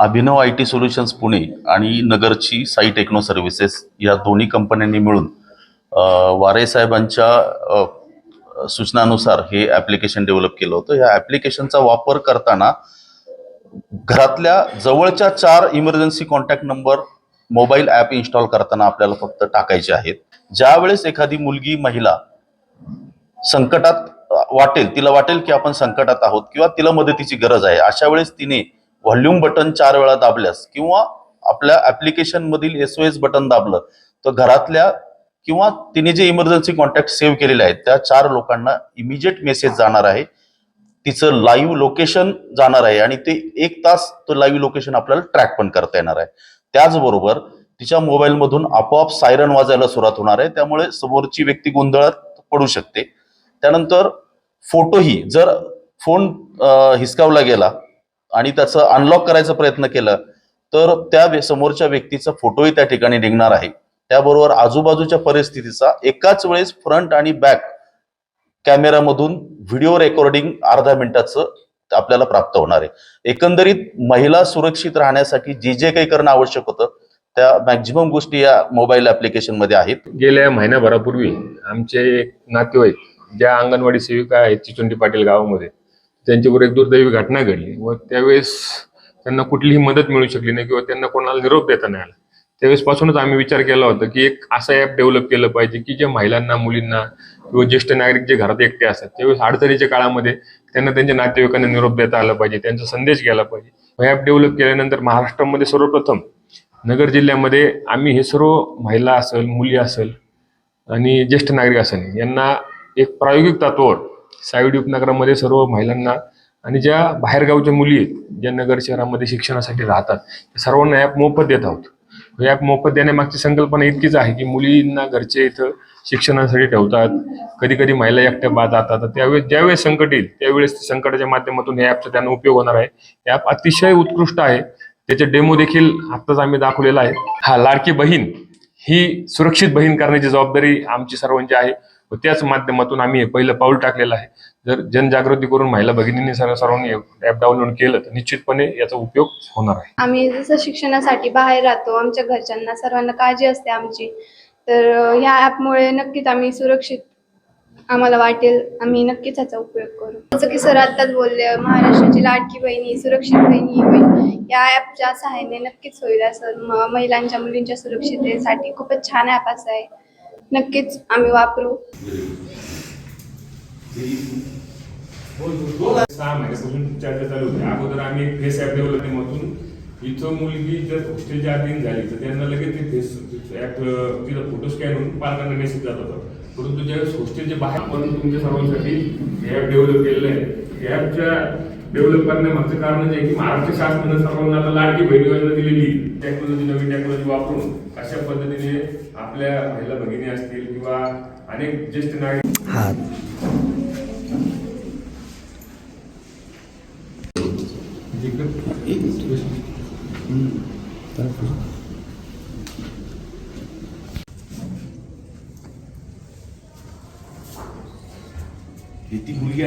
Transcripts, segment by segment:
Abhinav I T solutions Pune आणि नगरची Sai techno services या दोन्ही कंपन्यांनी मिळून वारे साहेबांच्या सूचनानुसार हे ॲप्लिकेशन डेव्हलप केलं होतं. या ॲप्लिकेशनचा वापर करताना घरातल्या जवळच्या चार emergency contact number mobile app install करताना आपल्याला फक्त टाकायचे आहेत. ज्यावेळेस एखादी मुलगी महिला संकटात वाटेल तिला वाटेल की आपण संकटात आहोत किंवा तिला मदतीची गरज आहे अशा वेळेस तिने व्हॉल्यूम बटन चार वेळा दाबल्यास किंवा आपल्या ऍप्लिकेशन मधील एस ओ एस बटन दाबलं तर घरातल्या किंवा तिने जे इमर्जन्सी कॉन्टॅक्ट सेव्ह केलेले आहेत त्या चार लोकांना इमिजिएट मेसेज जाणार आहे. तिचं लाईव्ह लोकेशन जाणार आहे आणि ते एक तास तो लाईव्ह लोकेशन आपल्याला ट्रॅक पण करता येणार आहे. त्याचबरोबर तिच्या मोबाईलमधून आपोआप सायरन वाजायला सुरुवात होणार आहे. त्यामुळे समोरची व्यक्ती गोंधळात पडू शकते. त्यानंतर फोटोही जर फोन हिसकावला गेला आणि त्याचं अनलॉक करायचा प्रयत्न केला तर त्या समोरच्या व्यक्तीचा फोटोही त्या ठिकाणी निघणार आहे. त्याबरोबर आजूबाजूच्या परिस्थितीचा एकाच वेळेस फ्रंट आणि बॅक कॅमेरामधून व्हिडिओ रेकॉर्डिंग अर्धा मिनिटाचं आपल्याला प्राप्त होणार आहे. एकंदरीत महिला सुरक्षित राहण्यासाठी जे जे काही करणं आवश्यक होतं त्या मॅक्झिमम गोष्टी या मोबाईल ऍप्लिकेशनमध्ये आहेत. गेल्या महिन्याभरापूर्वी आमचे एक नातेवाईक ज्या अंगणवाडी सेविका आहेत चिचुंडी पाटील गावामध्ये त्यांच्यावर एक दुर्दैवी घटना घडली व त्यावेळेस त्यांना कुठलीही मदत मिळू शकली नाही किंवा त्यांना कोणाला निरोप देता नाही आला. त्यावेळेस पासूनच आम्ही विचार केला होता की एक असं ऍप डेव्हलप केलं पाहिजे की जे महिलांना मुलींना किंवा ज्येष्ठ नागरिक जे घरात एकटे असतात त्यावेळेस अडचणीच्या काळामध्ये त्यांना त्यांच्या नातेवाईकांना निरोप देता आला पाहिजे त्यांचा संदेश गेला पाहिजे. ऍप डेव्हलप केल्यानंतर महाराष्ट्रामध्ये सर्वप्रथम नगर जिल्ह्यामध्ये आम्ही हे सर्व महिला असेल मुली असेल आणि ज्येष्ठ नागरिक असेल यांना एक प्रायोगिक तत्वावर साईड उपनगरामध्ये सर्व महिलांना आणि ज्या बाहेरगावच्या मुली आहेत ज्या नगर शहरामध्ये शिक्षणासाठी राहतात त्या सर्वांना ॲप मोफत देत आहोत. ॲप मोफत देण्यामागची संकल्पना इतकीच आहे की मुलींना घरचे इथं शिक्षणासाठी ठेवतात. कधी कधी महिला एकट्या बाद जातात. तर त्यावेळेस ज्यावेळेस संकट येईल त्यावेळेस ते संकटाच्या माध्यमातून हे ॲपचा त्यांना उपयोग होणार आहे. हे ॲप अतिशय उत्कृष्ट आहे. त्याचे डेमो देखील आत्ताच आम्ही दाखवलेला आहे. हा लाडकी बहीण ही सुरक्षित बहीण करण्याची जबाबदारी आमची सर्वांची आहे. व त्याच माध्यमातून आम्ही पहिलं पाऊल टाकलेलं आहे. जर जनजागृती करून महिला भगिनींनी सर्व सर्वांनी ऍप डाउनलोड केलं तर निश्चितपणे याचा उपयोग होणार आहे. आम्ही जसं शिक्षणासाठी बाहेर राहतो आमच्या घरच्यांना सर्वांना काळजी असते आमची. तर ह्या ॲपमुळे नक्कीच आम्ही सुरक्षित आम्हाला वाटेल. आम्ही नक्कीच याचा उपयोग करू. जसं की सर आत्ताच बोलले महाराष्ट्राची लाडकी बहिणी सुरक्षित बहिणी होईल या ॲपच्या सहाय्याने नक्कीच होईल असं महिलांच्या मुलींच्या सुरक्षिततेसाठी खूपच छान ॲप असं आहे. नक्कीच आम्ही वापरू. सहा महिन्यापासून चर्चा चालू होती. अगोदर आम्ही एक फेस ऍप डेव्हलप मधून. इथं मुलगी जर हॉस्टेलच्या अधीन झाली तर त्यांना लगेच ते फेस ॲप तिला फोटो स्कॅन होऊन पालकांना मेसेज जात होता. परंतु ज्यावेळेस हॉस्टेलच्या बाहेर आपण तुमच्या सर्वांसाठी हे ऍप डेव्हलप केलेलं आहे. ॲपच्या डेव्हलप करण्यामागचं कारण आहे की महाराष्ट्र शासनानं सर्वांना आता लाडकी बहिणी योजना दिलेली टेक्नॉलॉजी नवीन टेक्नॉलॉजी वापरून कशा पद्धतीने आपल्या महिला भगिनी असतील किंवा अनेक ज्येष्ठ नागरिक ती मुलगी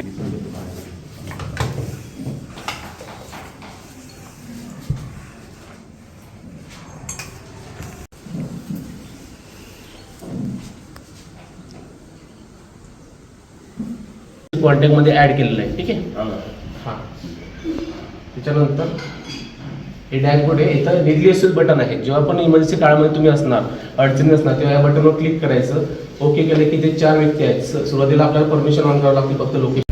कॉन्टॅक्टमध्ये ॲड केलेलं आहे. ठीक आहे? हां. त्याच्यानंतर हे डॅशबोर्ड आहे. इथं असेल बटन आहे. जेव्हा पण इमर्जन्सी काळामध्ये तुम्ही असणार अडचणी असणार तेव्हा या बटनवर क्लिक करायचं. ओके केलं की ते चार व्यक्ती आहेत. सुरुवातीला आपल्याला परमिशन ऑन करावं लागते. फक्त लोकेशन